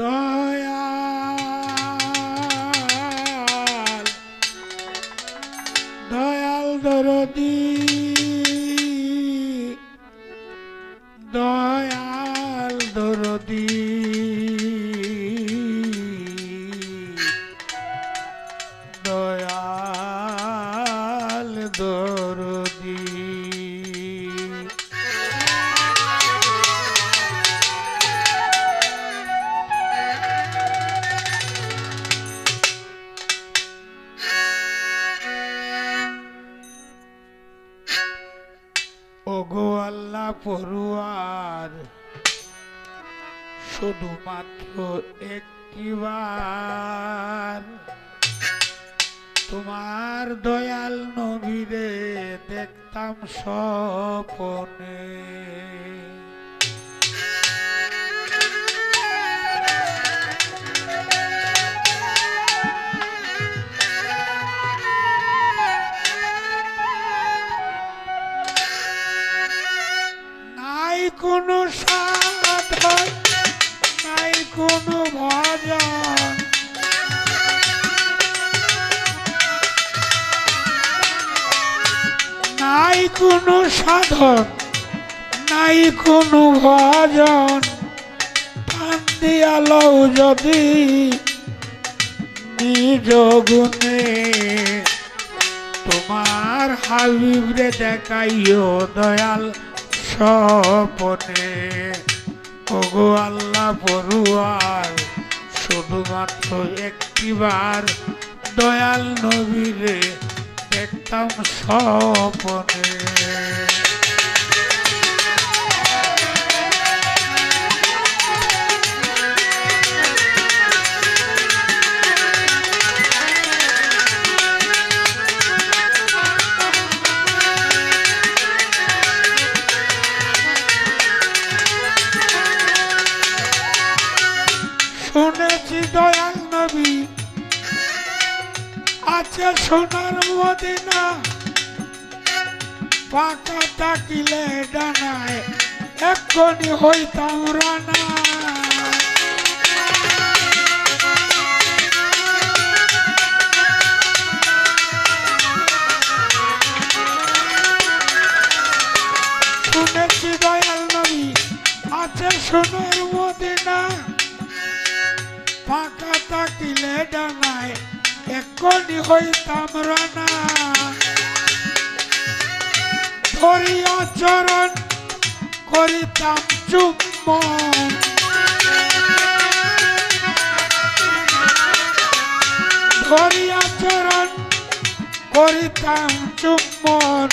দয়াল দয়াল দরদি দয়াল দরদি। আল্লাহ পড়ুয়ার। শুধুমাত্র একটিবার তোমার দয়াল নবীরে দেখতাম স্বপনে। কোনো সাধন নাই, কোনো ভজন নাই কোনো সাধন নাই, কোনো ভজন টান দিয়ালও যদি নিজ গুণে। তোমার হাবিবরে দেখাইও দয়াল স্বপনে ওগো আল্লাহ পড়ুয়ার শুধুমাত্র একটিবার দয়াল নবীরে দেখতাম স্বপনে। দয়াল নবী। আছে সোনার মদিনা। পাকা তাকিলে ডানায় এক্ষণি হইতাম রানা। শুনেছি দয়াল নবী, আছে সোনার মদিনা। ফাঁকা থাকিলে ডানায় এক্ষণি হইতাম রানা ধরিয়া চরণ করিতাম চুম্বন। ধরিয়া চরণ করিতাম চুম্বন,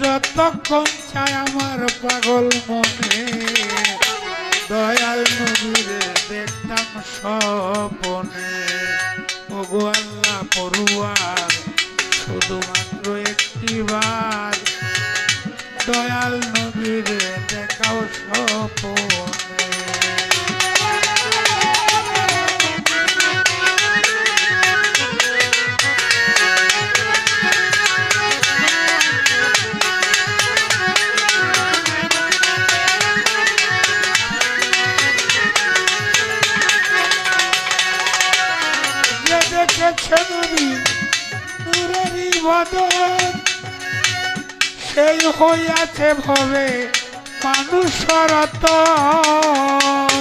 যতক্ষণ চায় আমার পাগল মনে। দয়াল নবীরে দেখতাম স্বপনে। ওগো আল্লাহ পড়ুয়ার শুধুমাত্র একটি বার। দয়াল নবীরে দেখাও স্বপনে। নূরেরই সেই হইয়াছে ভবে মানুষ রতন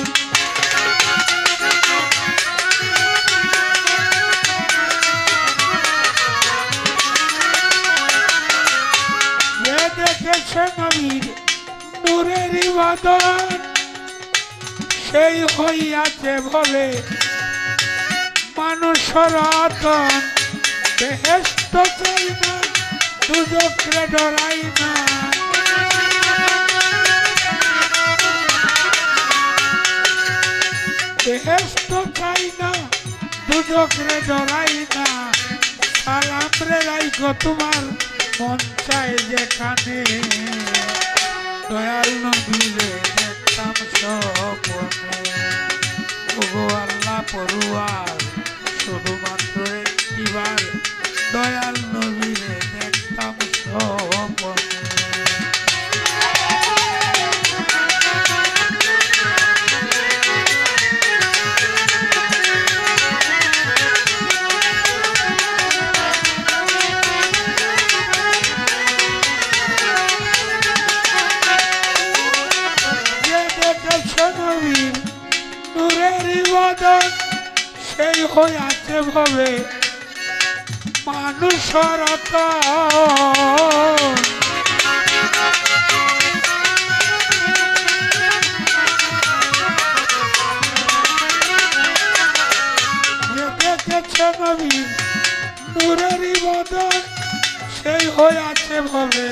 যে দেখেছে নবীর নূরেরই বদন সেই হইয়াছে ভবে মানুষ রতন বেহেস্ত চাই না দুজকরে ডরাই না বেহেস্ত চাই না দুজকরে ডরাই না সালাম রে রাইগো তোমার মন চাই যেখানে। দয়াল নবীরে দেখতাম স্বপনে। ওগো আল্লাহ পড়ুয়ার শুধুমাত্র বদন সেই হইয়াছে ভবে মানুষের রতন। যে দেখেছে নবী নূরেরই বদন সেই হইয়াছে ভবে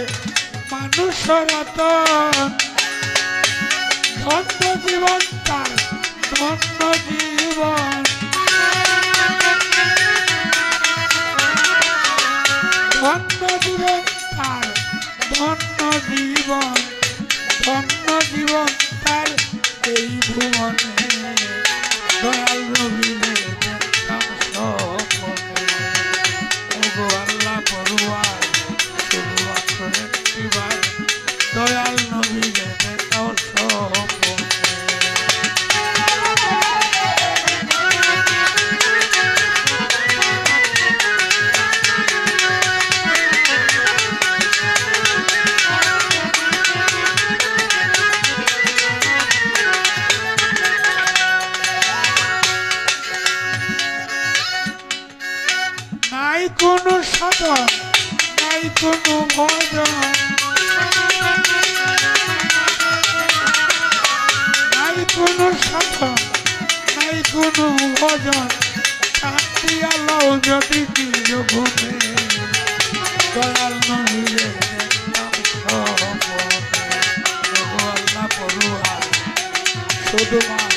মানুষের রতন। ধন্য জীবন তার ধন্য জীবন ধন্য জীবন তার ধন্য জীবন। নাই কোনো সাধন, নাই কোনো ভজন নাই কোনো সাধন, নাই কোনো ভজন। শান্তি আলো যদি ঘুমে দয়াল নহিলে দেখতাম সপনে